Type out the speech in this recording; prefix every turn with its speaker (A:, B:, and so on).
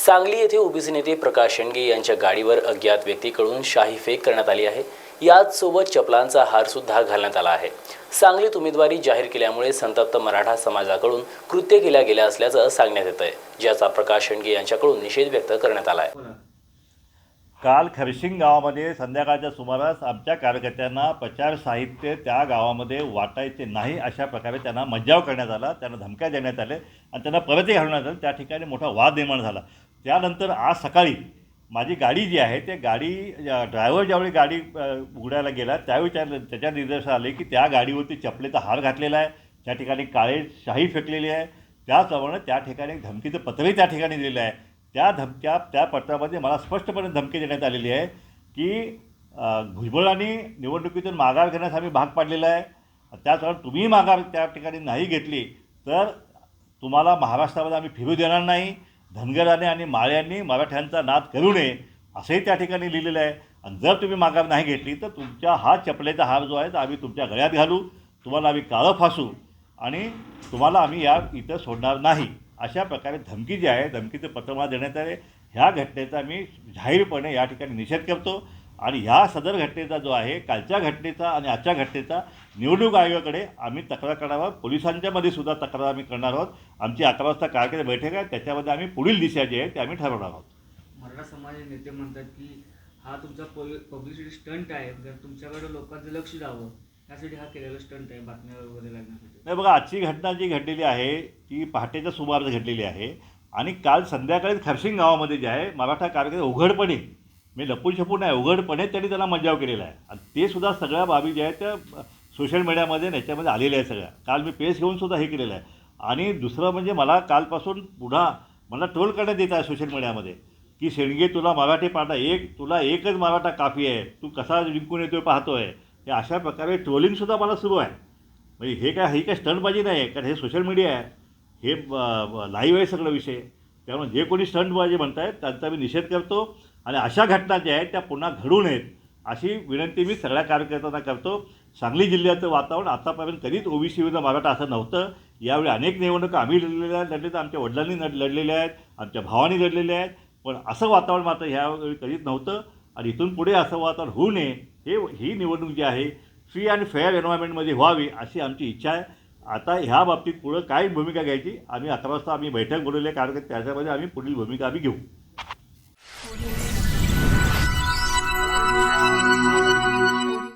A: सांगली येथे ओबीसी नेते प्रकाश शेंडगे यांच्या गाडीवर अज्ञात व्यक्तीकडून शाही फेक करण्यात आली आहे. याच सोबत चपलांचा हार सुद्धा घालण्यात आला आहे. सांगलीत उमेदवारी जाहीर केल्यामुळे संतप्त मराठा समाजाकडून कृत्य केल्या गेल्या असल्याचं सांगण्यात येत आहे ज्याचा प्रकाश शेंडगे यांच्याकडून निषेध व्यक्त करण्यात आला आहे
B: काल खरशिंग गावामध्ये संध्याकाळच्या सुमारास आमच्या कार्यकर्त्यांना प्रचार साहित्य त्या गावामध्ये वाटायचे नाही अशा प्रकारे त्यांना मज्जाव करण्यात आला. त्यांना धमक्या देण्यात आले आणि त्यांना परतही घालण्यात आलं. त्या ठिकाणी मोठा वाद निर्माण झाला. त्यानंतर आज सकाळी माझी गाडी जी आहे ते गाडी ड्रायव्हर ज्यावेळी गाडी उघडायला गेला त्यावेळी त्या त्याच्या निर्देश आले की त्या गाडीवरती चपलेचा हार घातलेला आहे. त्या ठिकाणी काळे शाही फेकलेली आहे. त्याचप्रमाणे त्या ठिकाणी धमकीचं पत्रही त्या ठिकाणी दिलेलं आहे. त्या धमक्या त्या पत्रामध्ये मला स्पष्टपणे धमकी देण्यात आलेली आहे की भुजबळांनी निवडणुकीतून माघार घेण्यास आम्ही भाग पाडलेला आहे. त्याचप्रमाणे तुम्ही माघार त्या ठिकाणी नाही घेतली तर तुम्हाला महाराष्ट्रामध्ये आम्ही फिरू देणार नाही. धनगराने आणि माळ्यांनी मराठ्यांचा नाद करू नये असंही त्या ठिकाणी लिहिलेलं आहे. आणि जर तुम्ही माघार नाही घेतली तर तुमच्या हा चपलेचा हार जो आहे तो आम्ही तुमच्या गळ्यात घालू. तुम्हाला आम्ही काळं फासू. आणि तुम्हाला आम्ही या इथं सोडणार नाही. अशा प्रकारे धमकी जी आहे धमकीचं पत्र मला देण्यात आले ह्या घटनेचा मी जाहीरपणे या ठिकाणी निषेध करतो. आणि ह्या सदर घटनेचा जो आहे कालच्या घटनेचा आणि आजच्या घटनेचा निवडणूक आयोगाकडे आम्ही तक्रार करणार आहोत. पोलिसांच्यामध्ये सुद्धा तक्रार आम्ही करणार आहोत. आमची अकरा वाजता कार्यक्रम बैठक आहे. त्याच्यामध्ये आम्ही पुढील दिशा जी आहे ते आम्ही ठरवणार आहोत.
C: मराठा समाज नेते म्हणतात की हा तुमचा पब्लिसिटी स्टंट आहे. जर तुमच्याकडे लोकांचं लक्ष द्यावं यासाठी हा केलेला स्टंट आहे बातम्या वगैरे लागण्यासाठी.
B: नाही बघा आजची घटना जी घडलेली आहे ती पहाटेच्या सुमारास घडलेली आहे. आणि काल संध्याकाळी खरसिंग गावामध्ये जे आहे मराठा कार्यकर्ते उघडपणे मी लपून छपून नाही उघडपणे त्यांनी त्याला मज्जाव केलेला आहे. आणि ते सुद्धा सगळ्या बाबी ज्या आहेत त्या सोशल मीडियामध्ये याच्यामध्ये आलेल्या आहेत सगळ्या. काल मी पेस घेऊन सुद्धा हे केलेलं आहे. आणि दुसरं म्हणजे मला कालपासून पुन्हा मला ट्रोल करण्यात येत आहे सोशल मीडियामध्ये की शेणगे तुला मराठी पाठा एक तुला एकच मराठा काफी आहे तू कसा जिंकून येतोय पाहतोय हे अशा प्रकारे ट्रोलिंगसुद्धा मला सुरू आहे. म्हणजे हे काय ही काय स्टंटबाजी नाही आहे कारण हे सोशल मीडिया आहे. हे लाईव्ह आहे सगळं विषय. त्यामुळे जे कोणी स्टंटबाजी म्हणत आहेत त्यांचा मी निषेध करतो आणि अशा घटना ज्या आहेत त्या पुन्हा घडू नयेत अशी विनंती मी सगळ्या कार्यकर्त्यांना करतो. सांगली जिल्ह्याचं वातावरण आतापर्यंत कधीच ओबीसी विरुद्ध मराठा असं नव्हतं. यावेळी अनेक निवडणुका आम्ही लढलेल्या आहेत लढले तर आमच्या वडिलांनी लढ लढलेल्या आहेत आमच्या भावांनी लढलेल्या आहेत. पण असं वातावरण मात्र ह्यावेळी कधीच नव्हतं आणि इथून पुढे असं वातावरण होऊ नये हे ही निवडणूक जी आहे फ्री आणि फेअर एन्व्हायरमेंटमध्ये व्हावी अशी आमची इच्छा आहे. आता ह्या बाबतीत पुढं काय भूमिका घ्यायची? आम्ही अकरा वाजता आम्ही बैठक बोलवली कारण की त्याच्यामध्ये आम्ही पुढील भूमिका आम्ही घेऊ.